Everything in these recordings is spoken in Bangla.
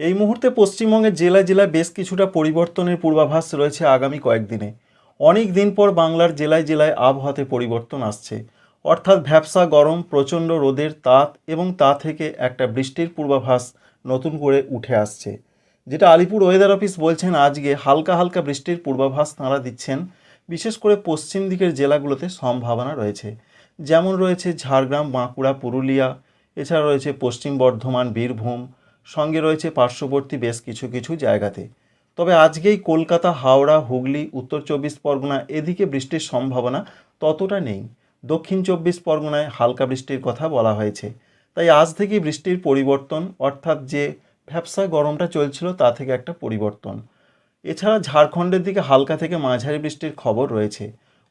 এই মুহূর্তে পশ্চিমবঙ্গের জেলায় জেলায় বেশ কিছুটা পরিবর্তনের পূর্বাভাস রয়েছে আগামী কয়েকদিনে। অনেক দিন পর বাংলার জেলায় জেলায় আবহাওয়াতে পরিবর্তন আসছে। অর্থাৎ ভ্যাবসা গরম, প্রচণ্ড রোদের তাপ এবং তা থেকে একটা বৃষ্টির পূর্বাভাস নতুন করে উঠে আসছে। যেটা আলিপুর ওয়েদার অফিস বলছেন, আজকে হালকা হালকা বৃষ্টির পূর্বাভাস তাঁরা দিচ্ছেন। বিশেষ করে পশ্চিম দিকের জেলাগুলোতে সম্ভাবনা রয়েছে। যেমন রয়েছে ঝাড়গ্রাম, বাঁকুড়া, পুরুলিয়া, এছাড়া রয়েছে পশ্চিম বর্ধমান, বীরভূম সঙ্গে রয়েছে পার্শ্ববর্তী বেশ কিছু কিছু জায়গাতে। তবে আজকেই কলকাতা, হাওড়া, হুগলি, উত্তর চব্বিশ পরগনা এদিকে বৃষ্টির সম্ভাবনা ততটা নেই। দক্ষিণ চব্বিশ পরগনায় হালকা বৃষ্টির কথা বলা হয়েছে। তাই আজ থেকেই বৃষ্টির পরিবর্তন, অর্থাৎ যে ভ্যাবসা গরমটা চলছিল তা থেকে একটা পরিবর্তন। এছাড়া ঝাড়খণ্ডের দিকে হালকা থেকে মাঝারি বৃষ্টির খবর রয়েছে।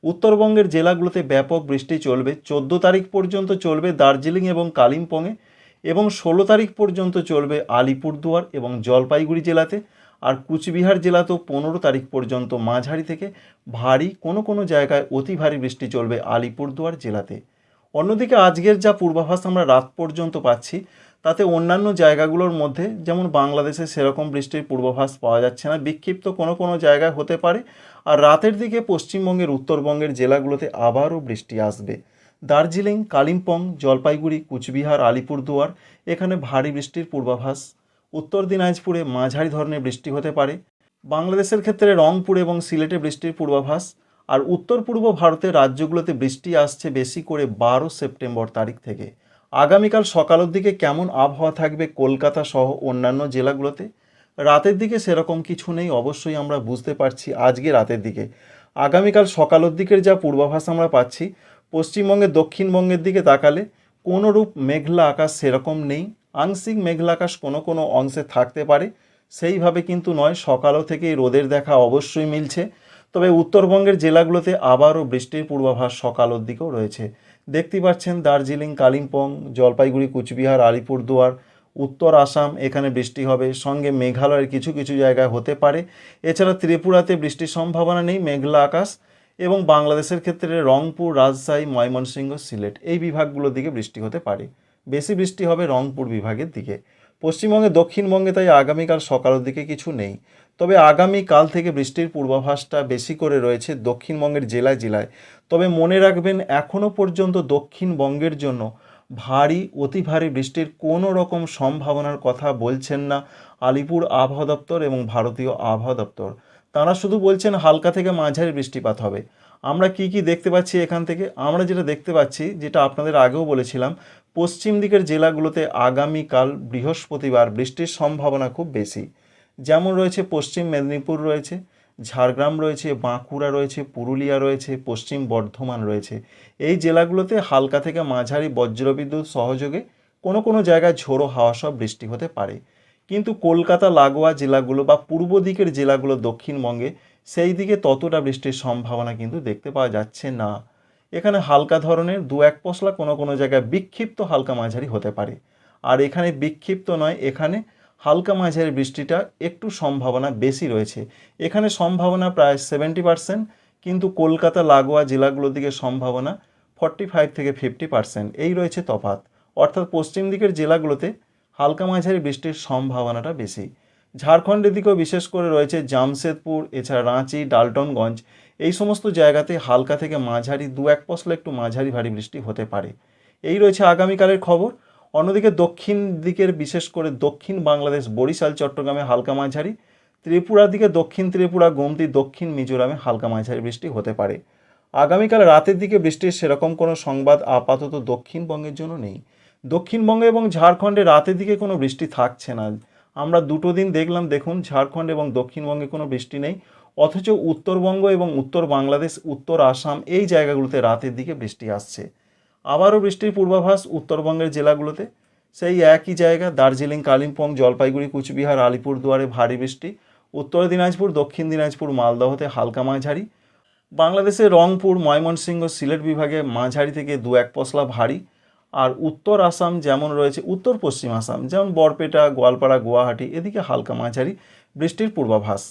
উত্তরবঙ্গের জেলাগুলোতে ব্যাপক বৃষ্টি চলবে। চোদ্দ তারিখ পর্যন্ত চলবে দার্জিলিং এবং কালিম্পংয়ে এবং ষোলো তারিখ পর্যন্ত চলবে আলিপুরদুয়ার এবং জলপাইগুড়ি জেলাতে, আর কুচবিহার জেলাতেও পনেরো তারিখ পর্যন্ত মাঝারি থেকে ভারী কোনো কোনো জায়গায় অতি ভারী বৃষ্টি চলবে আলিপুরদুয়ার জেলাতে। অন্যদিকে আজকের যা পূর্বাভাস আমরা রাত পর্যন্ত পাচ্ছি, তাতে অন্যান্য জায়গাগুলোর মধ্যে যেমন বাংলাদেশে সেরকম বৃষ্টির পূর্বাভাস পাওয়া যাচ্ছে না, বিক্ষিপ্ত কোনো কোনো জায়গায় হতে পারে, আর রাতের দিকে পশ্চিমবঙ্গের উত্তরবঙ্গের জেলাগুলোতে আবারও বৃষ্টি আসবে। দার্জিলিং, কালিম্পং, জলপাইগুড়ি, কুচবিহার, আলিপুরদুয়ার, এখানে ভারী বৃষ্টির পূর্বাভাস। উত্তর দিনাজপুরে মাঝারি ধরনের বৃষ্টি হতে পারে। বাংলাদেশের ক্ষেত্রে রংপুর এবং সিলেটে বৃষ্টির পূর্বাভাস। আর উত্তর পূর্ব ভারতের রাজ্যগুলোতে বৃষ্টি আসছে বেশি করে বারো সেপ্টেম্বর তারিখ থেকে। আগামীকাল সকালের দিকে কেমন আবহাওয়া থাকবে কলকাতা সহ অন্যান্য জেলাগুলোতে? রাতের দিকে সেরকম কিছু নেই, অবশ্যই আমরা বুঝতে পারছি আজকে রাতের দিকে। আগামীকাল সকালের দিকের যা পূর্বাভাস আমরা পাচ্ছি পশ্চিমবঙ্গের দক্ষিণবঙ্গের দিকে তাকালে কোনোরূপ মেঘলা আকাশ সেরকম নেই। আংশিক মেঘলা আকাশ কোনো কোনো অংশে থাকতে পারে। সেইভাবে কিন্তু নয়, সকালও থেকেই রোদের দেখা অবশ্যই মিলছে। তবে উত্তরবঙ্গের জেলাগুলোতে আবারও বৃষ্টির পূর্বাভাস সকালের দিকেও রয়েছে। দেখতে পাচ্ছেন দার্জিলিং, কালিম্পং, জলপাইগুড়ি, কুচবিহার, আলিপুরদুয়ার, উত্তর আসাম, এখানে বৃষ্টি হবে। সঙ্গে মেঘালয়ের কিছু কিছু জায়গায় হতে পারে। এছাড়া ত্রিপুরাতে বৃষ্টির সম্ভাবনা নেই। মেঘলা আকাশ এবং বাংলাদেশের ক্ষেত্রে রংপুর, রাজশাহী, ময়মনসিংহ, সিলেট এই বিভাগগুলোর দিকে বৃষ্টি হতে পারে। বেশি বৃষ্টি হবে রংপুর বিভাগের দিকে। পশ্চিমবঙ্গে, দক্ষিণবঙ্গে তাই আগামীকাল সকালের দিকে কিছু নেই। তবে আগামীকাল থেকে বৃষ্টির পূর্বাভাসটা বেশি করে রয়েছে দক্ষিণবঙ্গের জেলায় জেলায়। তবে মনে রাখবেন এখনও পর্যন্ত দক্ষিণবঙ্গের জন্য ভারী, অতি ভারী বৃষ্টির কোনো রকম সম্ভাবনার কথা বলছেন না আলিপুর আবহাওয়া দপ্তর এবং ভারতীয় আবহাওয়া দপ্তর। তারা শুধু বলছেন হালকা থেকে মাঝারি বৃষ্টিপাত হবে। আমরা কি কি দেখতে পাচ্ছি এখান থেকে? আমরা যেটা দেখতে পাচ্ছি, যেটা আপনাদের আগেও বলেছিলাম, পশ্চিম দিকের জেলাগুলোতে আগামীকাল বৃহস্পতিবার বৃষ্টির সম্ভাবনা খুব বেশি। যেমন রয়েছে পশ্চিম মেদিনীপুর রয়েছে, ঝাড়গ্রাম রয়েছে, বাঁকুড়া রয়েছে, পুরুলিয়া রয়েছে, পশ্চিম বর্ধমান রয়েছে। এই জেলাগুলোতে হালকা থেকে মাঝারি বজ্রবিদ্যুৎ সহযোগে কোনো কোনো জায়গায় ঝোড়ো হাওয়া সব বৃষ্টি হতে পারে। কিন্তু কলকাতা, লাগোয়া জেলাগুলো বা পূর্ব দিকের জেলাগুলো দক্ষিণবঙ্গে সেই দিকে ততটা বৃষ্টির সম্ভাবনা কিন্তু দেখতে পাওয়া যাচ্ছে না। এখানে হালকা ধরনের দু এক পশলা কোনো কোনো জায়গায় বিক্ষিপ্ত হালকা মাঝারি হতে পারে। আর এখানে বিক্ষিপ্ত নয়, এখানে হালকা মাঝারি বৃষ্টিটা একটু সম্ভাবনা বেশি রয়েছে। এখানে সম্ভাবনা প্রায় সেভেন্টি পার্সেন্ট কিন্তু কলকাতা, লাগোয়া জেলাগুলোর দিকে সম্ভাবনা ফর্টি ফাইভ থেকে ফিফটি পার্সেন্ট এই রয়েছে তফাৎ। অর্থাৎ পশ্চিম দিকের জেলাগুলোতে হালকা মাঝারি বৃষ্টির সম্ভাবনাটা বেশি। ঝাড়খণ্ডের দিকেও বিশেষ করে রয়েছে জামশেদপুর, এছাড়া রাঁচি, ডালটনগঞ্জ। এই সমস্ত জায়গাতে হালকা থেকে মাঝারি, দু এক পশলা একটু মাঝারি ভারী বৃষ্টি হতে পারে। এই রয়েছে আগামীকালের খবর। অন্যদিকে দক্ষিণ দিকের বিশেষ করে দক্ষিণ বাংলাদেশ, বরিশাল, চট্টগ্রামে হালকা মাঝারি। ত্রিপুরার দিকে দক্ষিণ ত্রিপুরা, গোমতি, দক্ষিণ মিজোরামে হালকা মাঝারি বৃষ্টি হতে পারে। আগামীকাল রাতের দিকে বৃষ্টির সেরকম কোনো সংবাদ আপাতত দক্ষিণবঙ্গের জন্য নেই। দক্ষিণবঙ্গে এবং ঝাড়খণ্ডে রাতের দিকে কোনো বৃষ্টি থাকছে না। আমরা দুটো দিন দেখলাম, দেখুন, ঝাড়খণ্ড এবং দক্ষিণবঙ্গে কোনো বৃষ্টি নেই। অথচ উত্তরবঙ্গ এবং উত্তর বাংলাদেশ, উত্তর আসাম এই জায়গাগুলোতে রাতের দিকে বৃষ্টি আসছে। আবারও বৃষ্টির পূর্বাভাস উত্তরবঙ্গের জেলাগুলোতে। সেই একই জায়গা, দার্জিলিং, কালিম্পং, জলপাইগুড়ি, কুচবিহার, আলিপুরদুয়ারে ভারী বৃষ্টি। উত্তর দিনাজপুর, দক্ষিণ দিনাজপুর, মালদহতে হালকা মাঝারি। বাংলাদেশের রংপুর, ময়মনসিংহ, সিলেট বিভাগে মাঝারি থেকে দু এক পশলা ভারী। আর উত্তর আসাম যেমন রয়েছে, উত্তর পশ্চিম আসাম, যেমন বরপেটা, গোয়ালপাড়া, গুয়াহাটি, এদিকে হালকা মাঝারি বৃষ্টির পূর্বাভাস।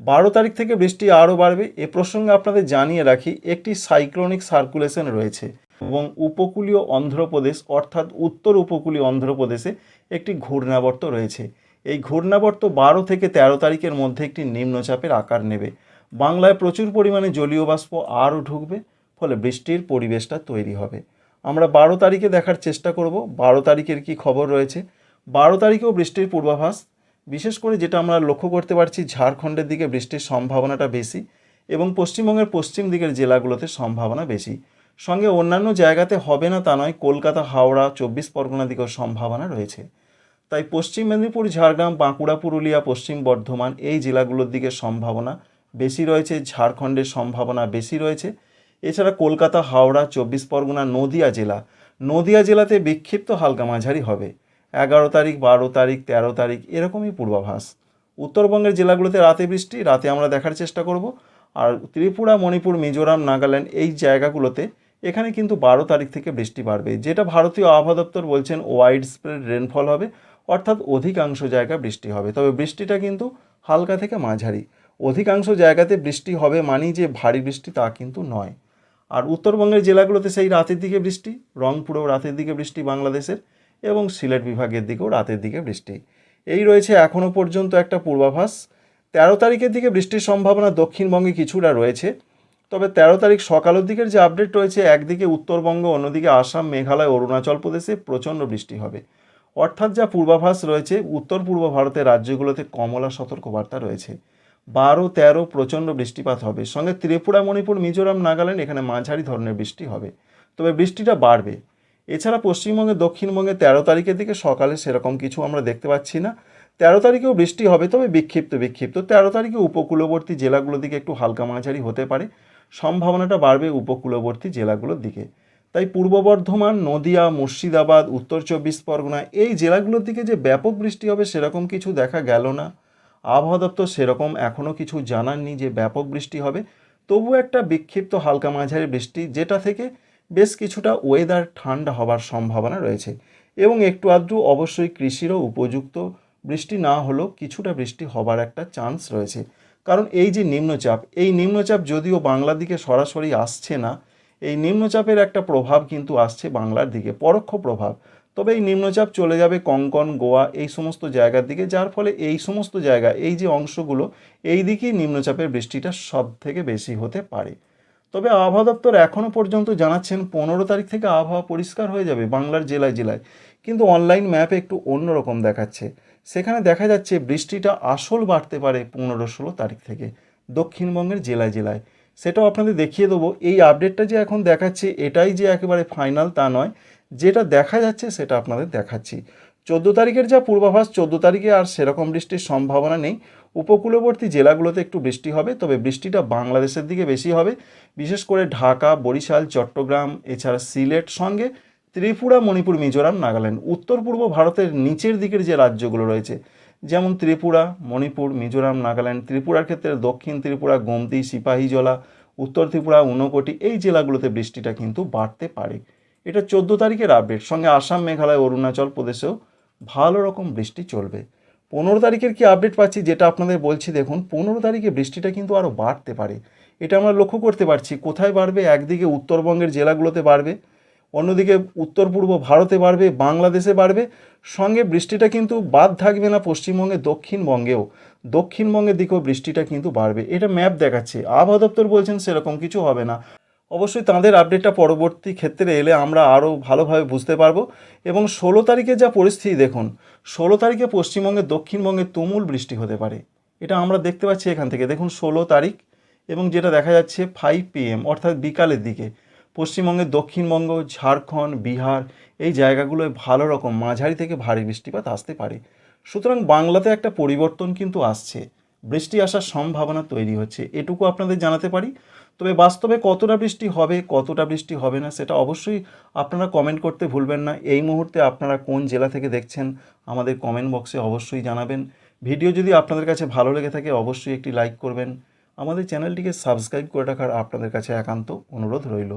বারো তারিখ থেকে বৃষ্টি আরও বাড়বে, এ প্রসঙ্গে আপনাদের জানিয়ে রাখি, একটি সাইক্লোনিক সার্কুলেশন রয়েছে এবং উপকূলীয় অন্ধ্রপ্রদেশ অর্থাৎ উত্তর উপকূলীয় অন্ধ্রপ্রদেশে একটি ঘূর্ণাবর্ত রয়েছে। এই ঘূর্ণাবর্ত বারো থেকে তেরো তারিখের মধ্যে একটি নিম্নচাপের আকার নেবে। বাংলায় প্রচুর পরিমাণে জলীয় বাষ্প আরও ঢুকবে, ফলে বৃষ্টির পরিবেশটা তৈরি হবে। আমরা বারো তারিখে দেখার চেষ্টা করব। বারো তারিখের কি খবর রয়েছে? বারো তারিখেও বৃষ্টির পূর্বাভাস। বিশেষ করে যেটা আমরা লক্ষ্য করতে পারছি, ঝাড়খণ্ডের দিকে বৃষ্টির সম্ভাবনাটা বেশি এবং পশ্চিমবঙ্গের পশ্চিম দিকের জেলাগুলোতে সম্ভাবনা বেশি। সঙ্গে অন্যান্য জায়গাতে হবে না তা নয়, কলকাতা, হাওড়া, চব্বিশ পরগনা দিকেও সম্ভাবনা রয়েছে। তাই পশ্চিম মেদিনীপুর, ঝাড়গ্রাম, বাঁকুড়া, পুরুলিয়া, পশ্চিম বর্ধমান এই জেলাগুলোর দিকে সম্ভাবনা বেশি রয়েছে, ঝাড়খণ্ডের সম্ভাবনা বেশি রয়েছে এছাড়া কলকাতা, হাওড়া, চব্বিশ পরগনা, নদিয়া জেলা। নদিয়া জেলাতে বিক্ষিপ্ত হালকা মাঝারি হবে। এগারো তারিখ, বারো তারিখ, তেরো তারিখ এরকমই পূর্বাভাস। উত্তরবঙ্গের জেলাগুলোতে রাতে বৃষ্টি, রাতে আমরা দেখার চেষ্টা করব। আর ত্রিপুরা, মণিপুর, মিজোরাম, নাগাল্যান্ড এই জায়গাগুলোতে এখানে কিন্তু বারো তারিখ থেকে বৃষ্টি বাড়বে। যেটা ভারতীয় আবহাওয়া দপ্তর বলছেন, ওয়াইড স্প্রেড রেনফল হবে, অর্থাৎ অধিকাংশ জায়গায় বৃষ্টি হবে। তবে বৃষ্টিটা কিন্তু হালকা থেকে মাঝারি। অধিকাংশ জায়গাতে বৃষ্টি হবে মানেই যে ভারী বৃষ্টি তা কিন্তু নয়। আর উত্তরবঙ্গের জেলাগুলোতে সেই রাতের দিকে বৃষ্টি, রংপুরেও রাতের দিকে বৃষ্টি বাংলাদেশের এবং সিলেট বিভাগের দিকেও রাতের দিকে বৃষ্টি। এই রয়েছে এখনও পর্যন্ত একটা পূর্বাভাস। তেরো তারিখের দিকে বৃষ্টির সম্ভাবনা দক্ষিণবঙ্গে কিছুটা রয়েছে। তবে তেরো তারিখ সকালের দিকের যে আপডেট রয়েছে, একদিকে উত্তরবঙ্গ, অন্যদিকে আসাম, মেঘালয়, অরুণাচল প্রদেশে প্রচণ্ড বৃষ্টি হবে। অর্থাৎ যা পূর্বাভাস রয়েছে, উত্তর পূর্ব ভারতের রাজ্যগুলোতে কমলা সতর্কবার্তা রয়েছে। বারো, তেরো, প্রচণ্ড বৃষ্টিপাত হবে। সঙ্গে ত্রিপুরা, মণিপুর, মিজোরাম, নাগাল্যান্ড এখানে মাঝারি ধরনের বৃষ্টি হবে। তবে বৃষ্টিটা বাড়বে। এছাড়া পশ্চিমবঙ্গে, দক্ষিণবঙ্গে তেরো তারিখের দিকে সকালে সেরকম কিছু আমরা দেখতে পাচ্ছি না। তেরো তারিখেও বৃষ্টি হবে, তবে বিক্ষিপ্ত বিক্ষিপ্ত। তেরো তারিখে উপকূলবর্তী জেলাগুলোর দিকে একটু হালকা মাঝারি হতে পারে। সম্ভাবনাটা বাড়বে উপকূলবর্তী জেলাগুলোর দিকে। তাই পূর্ব বর্ধমান, নদিয়া, মুর্শিদাবাদ, উত্তর চব্বিশ পরগনা এই জেলাগুলোর দিকে যে ব্যাপক বৃষ্টি হবে সেরকম কিছু দেখা গেল না। আবহাওয়া দপ্তর সেরকম এখনও কিছু জানাননি যে ব্যাপক বৃষ্টি হবে। তবু একটা বিক্ষিপ্ত হালকা মাঝারি বৃষ্টি, যেটা থেকে বেশ কিছুটা ওয়েদার ঠান্ডা হবার সম্ভাবনা রয়েছে। এবং একটু আধটু অবশ্যই কৃষিরও উপযুক্ত বৃষ্টি না হলেও কিছুটা বৃষ্টি হবার একটা চান্স রয়েছে। কারণ এই যে নিম্নচাপ, এই নিম্নচাপ যদিও বাংলার দিকে সরাসরি আসছে না, এই নিম্নচাপের একটা প্রভাব কিন্তু আসছে বাংলার দিকে, পরোক্ষ প্রভাব। তবে এই নিম্নচাপ চলে যাবে কঙ্কন, গোয়া এই সমস্ত জায়গার দিকে, যার ফলে এই সমস্ত জায়গা, এই যে অংশগুলো, এই দিকেই নিম্নচাপের বৃষ্টিটা সব থেকে বেশি হতে পারে। তবে আবহাওয়া দপ্তর এখনও পর্যন্ত জানাচ্ছেন পনেরো তারিখ থেকে আবহাওয়া পরিষ্কার হয়ে যাবে বাংলার জেলায় জেলায়। কিন্তু অনলাইন ম্যাপে একটু অন্যরকম দেখাচ্ছে। সেখানে দেখা যাচ্ছে বৃষ্টিটা আসল বাড়তে পারে পনেরো ষোলো তারিখ থেকে দক্ষিণবঙ্গের জেলায় জেলায়। সেটাও আপনাদের দেখিয়ে দেবো। এই আপডেটটা যে এখন দেখাচ্ছে, এটাই যে একেবারে ফাইনাল তা নয়। যেটা দেখা যাচ্ছে সেটা আপনাদের দেখাচ্ছি। চোদ্দ তারিখের যা পূর্বাভাস, চোদ্দ তারিখে আর সেরকম বৃষ্টির সম্ভাবনা নেই। উপকূলবর্তী জেলাগুলোতে একটু বৃষ্টি হবে, তবে বৃষ্টিটা বাংলাদেশের দিকে বেশি হবে। বিশেষ করে ঢাকা, বরিশাল, চট্টগ্রাম, এছাড়া সিলেট সঙ্গে ত্রিপুরা, মণিপুর, মিজোরাম, নাগাল্যান্ড। উত্তর পূর্ব ভারতের নিচের দিকের যে রাজ্যগুলো রয়েছে, যেমন ত্রিপুরা, মণিপুর, মিজোরাম, নাগাল্যান্ড, ত্রিপুরার ক্ষেত্রে দক্ষিণ ত্রিপুরা, গোমতি, সিপাহীজলা, উত্তর ত্রিপুরা, ঊনকোটি, এই জেলাগুলোতে বৃষ্টিটা কিন্তু বাড়তে পারে। এটা চোদ্দ তারিখের আপডেট সঙ্গে আসাম, মেঘালয়, অরুণাচল প্রদেশেও ভালো রকম বৃষ্টি চলবে। পনেরো তারিখের কি আপডেট পাচ্ছি যেটা আপনাদের বলছি দেখুন, পনেরো তারিখে বৃষ্টিটা কিন্তু আরও বাড়তে পারে। এটা আমরা লক্ষ্য করতে পারছি, কোথায় বাড়বে? একদিকে উত্তরবঙ্গের জেলাগুলোতে বাড়বে, অন্যদিকে উত্তর পূর্ব ভারতে বাড়বে, বাংলাদেশে বাড়বে। সঙ্গে বৃষ্টিটা কিন্তু বাদ থাকবে না পশ্চিমবঙ্গে, দক্ষিণবঙ্গেও। দক্ষিণবঙ্গের দিকেও বৃষ্টিটা কিন্তু বাড়বে। এটা ম্যাপ দেখাচ্ছে। আবহাওয়া দপ্তর বলছেন সেরকম কিছু হবে না। অবশ্যই তাদের আপডেটটা পরবর্তী ক্ষেত্রে এলে আমরা আরও ভালোভাবে বুঝতে পারব। এবং ষোলো তারিখে যা পরিস্থিতি দেখুন, ষোলো তারিখে পশ্চিমবঙ্গে দক্ষিণবঙ্গে তুমুল বৃষ্টি হতে পারে। এটা আমরা দেখতে পাচ্ছি এখান থেকে। দেখুন, ষোলো তারিখ এবং যেটা দেখা যাচ্ছে ফাইভ পিএম অর্থাৎ বিকালের দিকে। পশ্চিমবঙ্গের দক্ষিণবঙ্গ, ঝাড়খণ্ড, বিহার এই জায়গাগুলোয় ভালো রকম মাঝারি থেকে ভারী বৃষ্টিপাত আসতে পারে। সুতরাং বাংলাতে একটা পরিবর্তন কিন্তু আসছে। বৃষ্টি আসার সম্ভাবনা তৈরি হচ্ছে। এটুকু আপনাদের জানাতে পারি। তবে বাস্তবে কতটা বৃষ্টি হবে, কতটা বৃষ্টি হবে না, সেটা অবশ্যই আপনারা কমেন্ট করতে ভুলবেন না। এই মুহূর্তে আপনারা কোন জেলা থেকে দেখছেন, আমাদের কমেন্ট বক্সে অবশ্যই জানাবেন। ভিডিও যদি আপনাদের কাছে ভালো লেগে থাকে, অবশ্যই একটি লাইক করবেন। আমাদের চ্যানেলটিকে সাবস্ক্রাইব করে রাখার আপনাদের কাছে একান্ত অনুরোধ রইল।